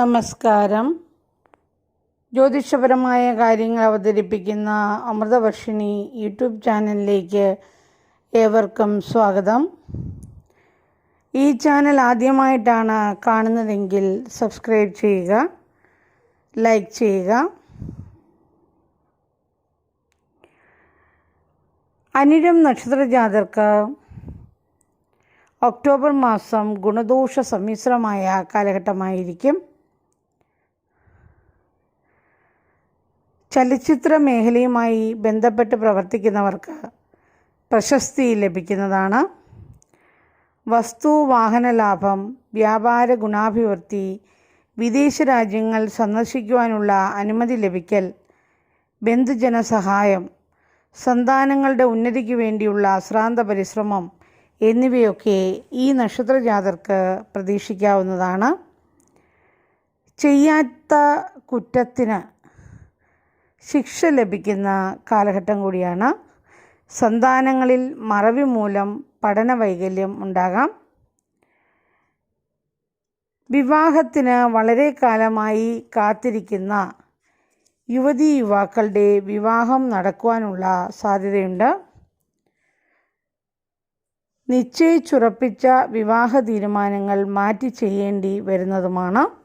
നമസ്കാരം. ജ്യോതിഷപരമായ കാര്യങ്ങൾ അവതരിപ്പിക്കുന്ന അമൃതവർഷിണി യൂട്യൂബ് ചാനലിലേക്ക് ഏവർക്കും സ്വാഗതം. ഈ ചാനൽ ആദ്യമായിട്ടാണ് കാണുന്നതെങ്കിൽ സബ്സ്ക്രൈബ് ചെയ്യുക ലൈക്ക് ചെയ്യുക. അനിഴം നക്ഷത്ര ജാതർക്ക് ഒക്ടോബർ മാസം ഗുണദോഷ സമ്മിശ്രമായ കാലഘട്ടമായിരിക്കും. ചലച്ചിത്ര മേഖലയുമായി ബന്ധപ്പെട്ട് പ്രവർത്തിക്കുന്നവർക്ക് പ്രശസ്തി ലഭിക്കുന്നതാണ്. വസ്തു വാഹന ലാഭം വ്യാപാര ഗുണാഭിവൃദ്ധി വിദേശ രാജ്യങ്ങൾ സന്ദർശിക്കുവാനുള്ള അനുമതി ലഭിക്കൽ ബന്ധുജന സഹായം സന്താനങ്ങളുടെ ഉന്നതിക്ക് വേണ്ടിയുള്ള അശ്രാന്ത പരിശ്രമം എന്നിവയൊക്കെ ഈ നക്ഷത്രജാതർക്ക് പ്രതീക്ഷിക്കാവുന്നതാണ്. ചെയ്യാത്ത കുറ്റത്തിന് ശിക്ഷ ലഭിക്കുന്ന കാലഘട്ടം കൂടിയാണ്. സന്താനങ്ങളിൽ മറവി മൂലം പഠന വൈകല്യം ഉണ്ടാകാം. വിവാഹത്തിന് വളരെ കാലമായി കാത്തിരിക്കുന്ന യുവതി യുവാക്കളുടെ വിവാഹം നടക്കുവാനുള്ള സാധ്യതയുണ്ട്. നിശ്ചയിച്ചുറപ്പിച്ച വിവാഹ തീരുമാനങ്ങൾ മാറ്റി ചെയ്യേണ്ടി വരുന്നതുമാണ്.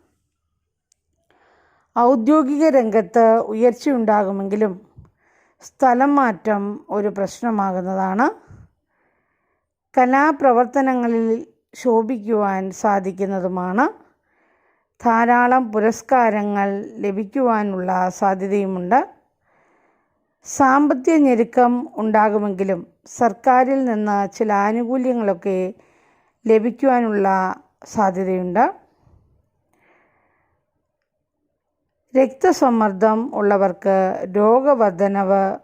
ഔദ്യോഗിക രംഗത്ത് ഉയർച്ചയുണ്ടാകുമെങ്കിലും സ്ഥലം മാറ്റം ഒരു പ്രശ്നമാകുന്നതാണ്. കലാപ്രവർത്തനങ്ങളിൽ ശോഭിക്കുവാൻ സാധിക്കുന്നതുമാണ്. ധാരാളം പുരസ്കാരങ്ങൾ ലഭിക്കുവാനുള്ള സാധ്യതയുമുണ്ട്. സാമ്പത്തിക ഞെരുക്കം ഉണ്ടാകുമെങ്കിലും സർക്കാരിൽ നിന്ന് ചില ആനുകൂല്യങ്ങളൊക്കെ ലഭിക്കുവാനുള്ള സാധ്യതയുണ്ട്. രക്തസമ്മർദ്ദം ഉള്ളവർക്ക് രോഗവർദ്ധനവ്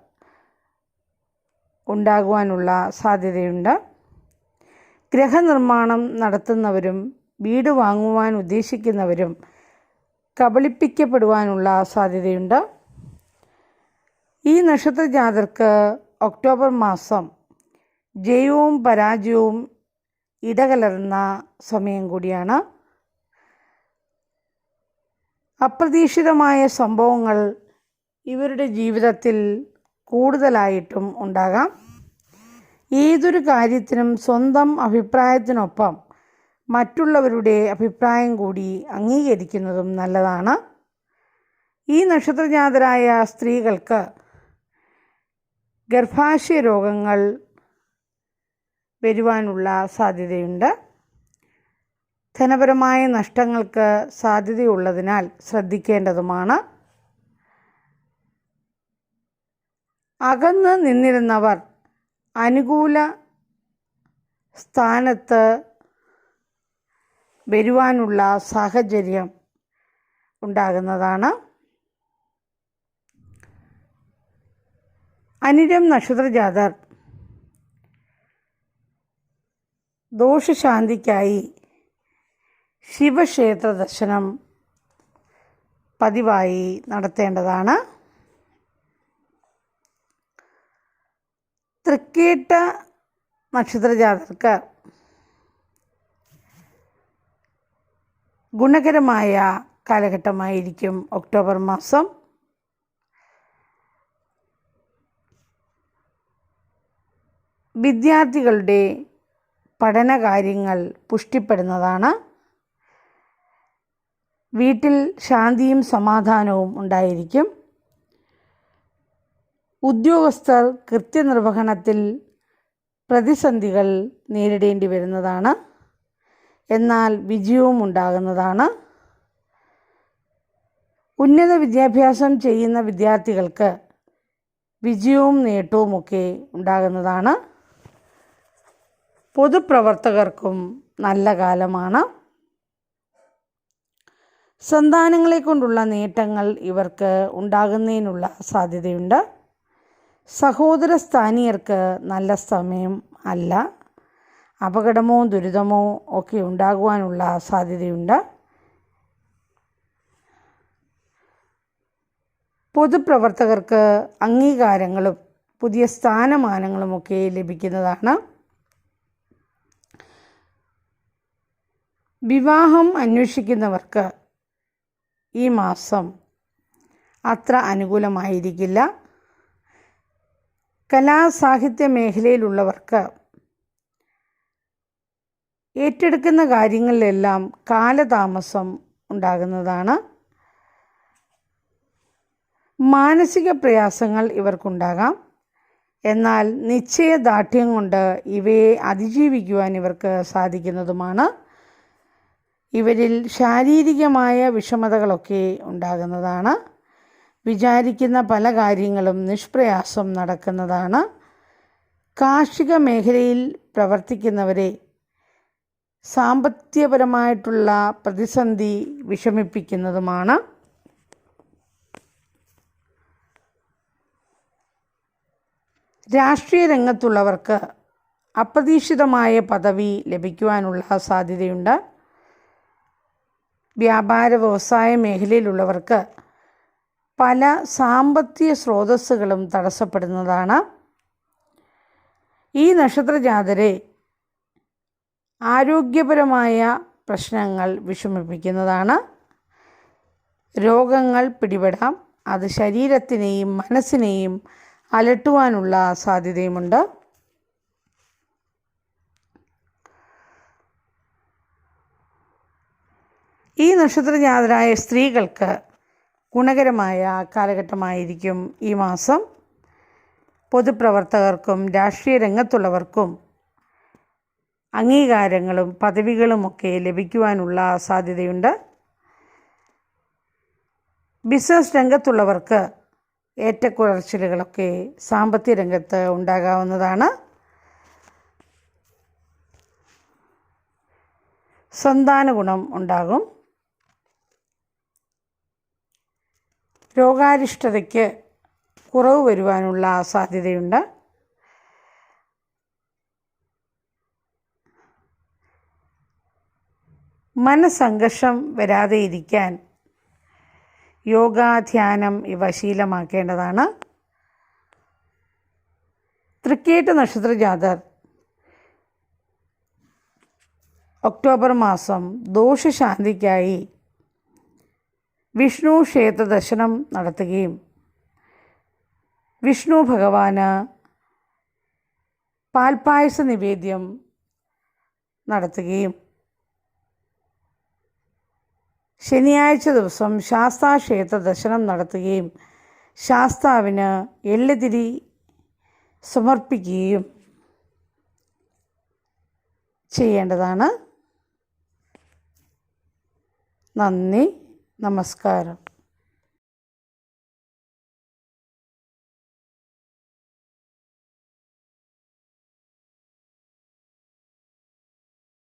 ഉണ്ടാകുവാനുള്ള സാധ്യതയുണ്ട്. ഗ്രഹനിർമ്മാണം നടത്തുന്നവരും വീട് വാങ്ങുവാൻ ഉദ്ദേശിക്കുന്നവരും കബളിപ്പിക്കപ്പെടുവാനുള്ള സാധ്യതയുണ്ട്. ഈ നക്ഷത്ര ജാതർക്ക് ഒക്ടോബർ മാസം ജയവും പരാജയവും ഇടകലർന്ന സമയം കൂടിയാണ്. അപ്രതീക്ഷിതമായ സംഭവങ്ങൾ ഇവരുടെ ജീവിതത്തിൽ കൂടുതലായിട്ടും ഉണ്ടാകാം. ഏതൊരു കാര്യത്തിനും സ്വന്തം അഭിപ്രായത്തിനൊപ്പം മറ്റുള്ളവരുടെ അഭിപ്രായം കൂടി അംഗീകരിക്കുന്നതും നല്ലതാണ്. ഈ നക്ഷത്രജാതരായ സ്ത്രീകൾക്ക് ഗർഭാശയ രോഗങ്ങൾ വരുവാനുള്ള സാധ്യതയുണ്ട്. ധനപരമായ നഷ്ടങ്ങൾക്ക് സാധ്യതയുള്ളതിനാൽ ശ്രദ്ധിക്കേണ്ടതുമാണ്. അകന്ന് നിന്നിരുന്നവർ അനുകൂല സ്ഥാനത്ത് വരുവാനുള്ള സാഹചര്യം ഉണ്ടാകുന്നതാണ്. അനിരം നക്ഷത്രജാതർ ദോഷശാന്തിക്കായി ശിവക്ഷേത്ര ദർശനം പതിവായി നടത്തേണ്ടതാണ്. തൃക്കേട്ട നക്ഷത്രജാതർക്ക് ഗുണകരമായ കാലഘട്ടമായിരിക്കും ഒക്ടോബർ മാസം. വിദ്യാർത്ഥികളുടെ പഠനകാര്യങ്ങൾ പുഷ്ടിപ്പെടുന്നതാണ്. വീട്ടിൽ ശാന്തിയും സമാധാനവും ഉണ്ടായിരിക്കും. ഉദ്യോഗസ്ഥർ കൃത്യനിർവഹണത്തിൽ പ്രതിസന്ധികൾ നേരിടേണ്ടി വരുന്നതാണ്. എന്നാൽ വിജയവും ഉണ്ടാകുന്നതാണ്. ഉന്നത വിദ്യാഭ്യാസം ചെയ്യുന്ന വിദ്യാർത്ഥികൾക്ക് വിജയവും നേട്ടവുമൊക്കെ ഉണ്ടാകുന്നതാണ്. പൊതുപ്രവർത്തകർക്കും നല്ല കാലമാണ്. സന്താനങ്ങളെ കൊണ്ടുള്ള നേട്ടങ്ങൾ ഇവർക്ക് ഉണ്ടാകുന്നതിനുള്ള സാധ്യതയുണ്ട്. സഹോദര സ്ഥാനീയർക്ക് നല്ല സമയം അല്ല അപകടമോ ദുരിതമോ ഒക്കെ ഉണ്ടാകുവാനുള്ള സാധ്യതയുണ്ട്. പൊതുപ്രവർത്തകർക്ക് അംഗീകാരങ്ങളും പുതിയ സ്ഥാനമാനങ്ങളുമൊക്കെ ലഭിക്കുന്നതാണ്. വിവാഹം അന്വേഷിക്കുന്നവർക്ക് ഈ മാസം അത്ര അനുകൂലമായിരിക്കില്ല. കലാസാഹിത്യ മേഖലയിലുള്ളവർക്ക് ഏറ്റെടുക്കുന്ന കാര്യങ്ങളിലെല്ലാം കാലതാമസം ഉണ്ടാകുന്നതാണ്. മാനസിക പ്രയാസങ്ങൾ ഇവർക്കുണ്ടാകാം. എന്നാൽ നിശ്ചയദാർഢ്യം കൊണ്ട് ഇവയെ അതിജീവിക്കുവാൻ ഇവർക്ക് സാധിക്കുന്നതുമാണ്. ഇവരിൽ ശാരീരികമായ വിഷമതകളൊക്കെ ഉണ്ടാകുന്നതാണ്. വിചാരിക്കുന്ന പല കാര്യങ്ങളും നിഷ്പ്രയാസം നടക്കുന്നതാണ്. കാർഷിക മേഖലയിൽ പ്രവർത്തിക്കുന്നവരെ സാമ്പത്തികപരമായിട്ടുള്ള പ്രതിസന്ധി വിഷമിപ്പിക്കുന്നതുമാണ്. രാഷ്ട്രീയ രംഗത്തുള്ളവർക്ക് അപ്രതീക്ഷിതമായ പദവി ലഭിക്കുവാനുള്ള സാധ്യതയുണ്ട്. വ്യാപാര വ്യവസായ മേഖലയിലുള്ളവർക്ക് പല സാമ്പത്തിക സ്രോതസ്സുകളും തടസ്സപ്പെടുന്നതാണ്. ഈ നക്ഷത്രജാതരെ ആരോഗ്യപരമായ പ്രശ്നങ്ങൾ വിഷമിപ്പിക്കുന്നതാണ്. രോഗങ്ങൾ പിടിപെടാം. അത് ശരീരത്തിനെയും മനസ്സിനെയും അലട്ടുവാനുള്ള സാധ്യതയുമുണ്ട്. ഈ നക്ഷത്രജാതരായ സ്ത്രീകൾക്ക് ഗുണകരമായ കാലഘട്ടമായിരിക്കും ഈ മാസം. പൊതുപ്രവർത്തകർക്കും രാഷ്ട്രീയ രംഗത്തുള്ളവർക്കും അംഗീകാരങ്ങളും പദവികളുമൊക്കെ ലഭിക്കുവാനുള്ള സാധ്യതയുണ്ട്. ബിസിനസ് രംഗത്തുള്ളവർക്ക് ഏറ്റക്കുറച്ചിലുകളൊക്കെ സാമ്പത്തിക രംഗത്ത് ഉണ്ടാകാവുന്നതാണ്. സന്താന ഗുണം ഉണ്ടാകും. രോഗാരിഷ്ടതയ്ക്ക് കുറവ് വരുവാനുള്ള സാധ്യതയുണ്ട്. മനസ്സംഘർഷം വരാതെ ഇരിക്കാൻ യോഗാധ്യാനം ഇവ ശീലമാക്കേണ്ടതാണ്. തൃക്കേട്ട് നക്ഷത്ര ജാതർ ഒക്ടോബർ മാസം ദോഷശാന്തിക്കായി വിഷ്ണു ക്ഷേത്ര ദർശനം നടത്തുകയും വിഷ്ണു ഭഗവാന് പാൽപ്പായസ നിവേദ്യം നടത്തുകയും ശനിയാഴ്ച ദിവസം ശാസ്താ ക്ഷേത്ര ദർശനം നടത്തുകയും ശാസ്താവിന് എള്ളുതിരി സമർപ്പിക്കുകയും ചെയ്യേണ്ടതാണ്. നന്ദി. നമസ്കാരം